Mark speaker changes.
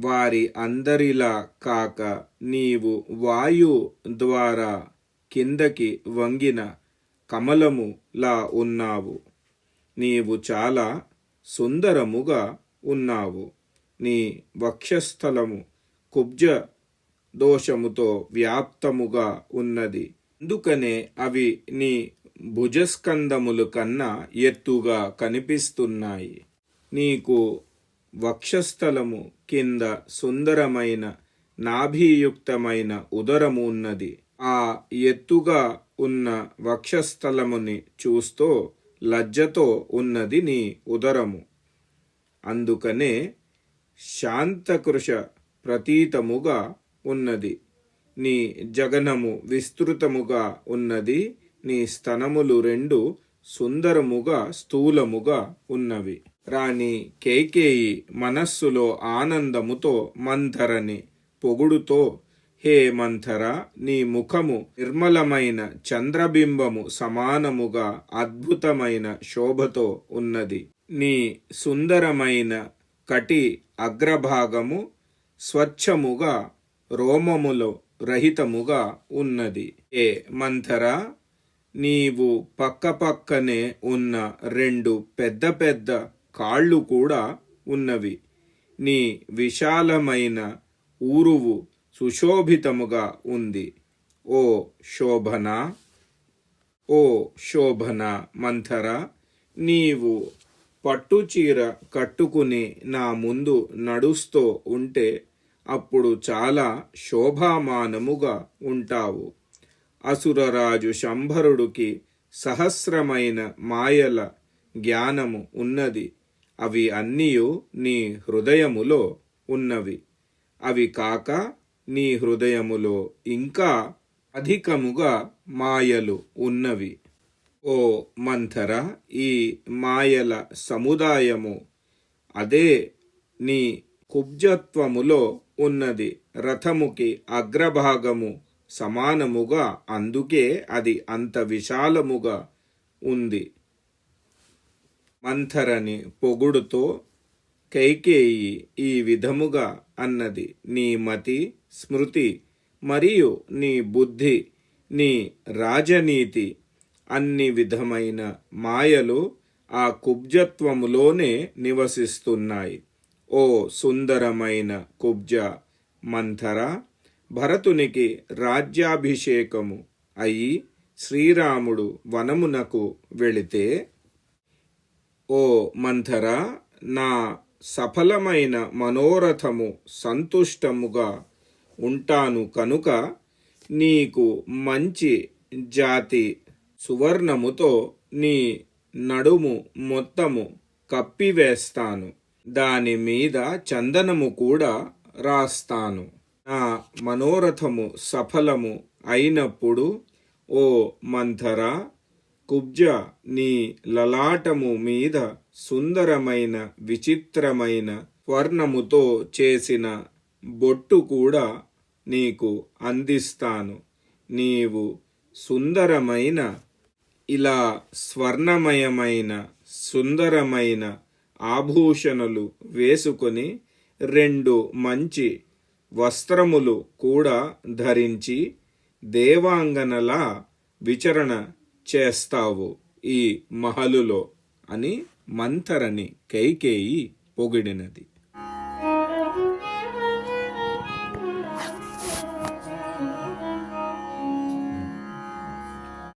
Speaker 1: వారి అందరిలా కాక నీవు వాయు ద్వారా కిందకి వంగిన కమలములా ఉన్నావు. నీవు చాలా సుందరముగా ఉన్నావు. నీ వక్షస్థలము కుబ్జ దోషముతో వ్యాప్తముగా ఉన్నది. అందుకనే అవి నీ భుజస్కందములు కన్నా ఎత్తుగా కనిపిస్తున్నాయి. నీకు వక్షస్థలము కింద సుందరమైన నాభియుక్తమైన ఉదరము ఉన్నది. ఆ ఎత్తుగా ఉన్న వక్షస్థలముని చూస్తూ లజ్జతో ఉన్నది నీ ఉదరము. అందుకనే శాంతకృష ప్రతీతముగా ఉన్నది. నీ జగనము విస్తృతముగా ఉన్నది. నీ స్తనములు రెండు సుందరముగా స్థూలముగా ఉన్నవి. రాణి కేకేయి మనస్సులో ఆనందముతో మంథరని పొగుడుతో హే మంథర నీ ముఖము నిర్మలమైన చంద్రబింబము సమానముగా అద్భుతమైన శోభతో ఉన్నది. నీ సుందరమైన కటి అగ్రభాగము స్వచ్ఛముగా రోమములో రహితముగా ఉన్నది. ఏ మంథర నీవు పక్కపక్కనే ఉన్న రెండు పెద్ద పెద్ద కాళ్ళు కూడా ఉన్నవి. నీ విశాలమైన ఊరువు సుశోభితముగా ఉంది. ఓ శోభన ఓ శోభన మంథర నీవు పట్టుచీర కట్టుకుని నా ముందు నడుస్తూ ఉంటే అప్పుడు చాలా శోభామానముగా ఉంటావు. అసురరాజు శంభరుడికి సహస్రమైన మాయల జ్ఞానము ఉన్నది. అవి అన్నీయు నీ హృదయములో ఉన్నవి. అవి కాక నీ హృదయములో ఇంకా అధికముగా మాయలు ఉన్నవి. ఓ మంథర ఈ మాయల సముదాయము అదే నీ కుబ్జత్వములో ఉన్నది. రథముకి అగ్రభాగము సమానముగా అందుకే అది అంత విశాలముగా ఉంది. మంథరని పొగుడుతో కైకేయి ఈ విధముగా అన్నది. నీ మతి స్మృతి మరియు నీ బుద్ధి నీ రాజనీతి అన్ని విధమైన మాయలు ఆ కుబ్జత్వములోనే నివసిస్తున్నాయి. ఓ సుందరమైన కుబ్జ మంథర భరతునికి రాజ్యాభిషేకము అయి శ్రీరాముడు వనమునకు వెళితే ఓ మంథర నా సఫలమైన మనోరథము సంతుష్టముగా ఉంటాను కనుక నీకు మంచి జాతి సువర్ణముతో నీ నడుము మొత్తము కప్పివేస్తాను. దాని మీద చందనము కూడా రాస్తాను. నా మనోరథము సఫలము అయినప్పుడు ఓ మంథర కుబ్జ నీ లలాటము మీద సుందరమైన విచిత్రమైన వర్ణముతో చేసిన బొట్టు కూడా నీకు అందిస్తాను. నీవు సుందరమైన ఇలా స్వర్ణమయమైన సుందరమైన ఆభూషణలు వేసుకొని రెండు మంచి వస్త్రములు కూడా ధరించి దేవాంగనలా విచరణ చేస్తావు ఈ మహలులో అని మంథరని కైకేయి పొగిడినది.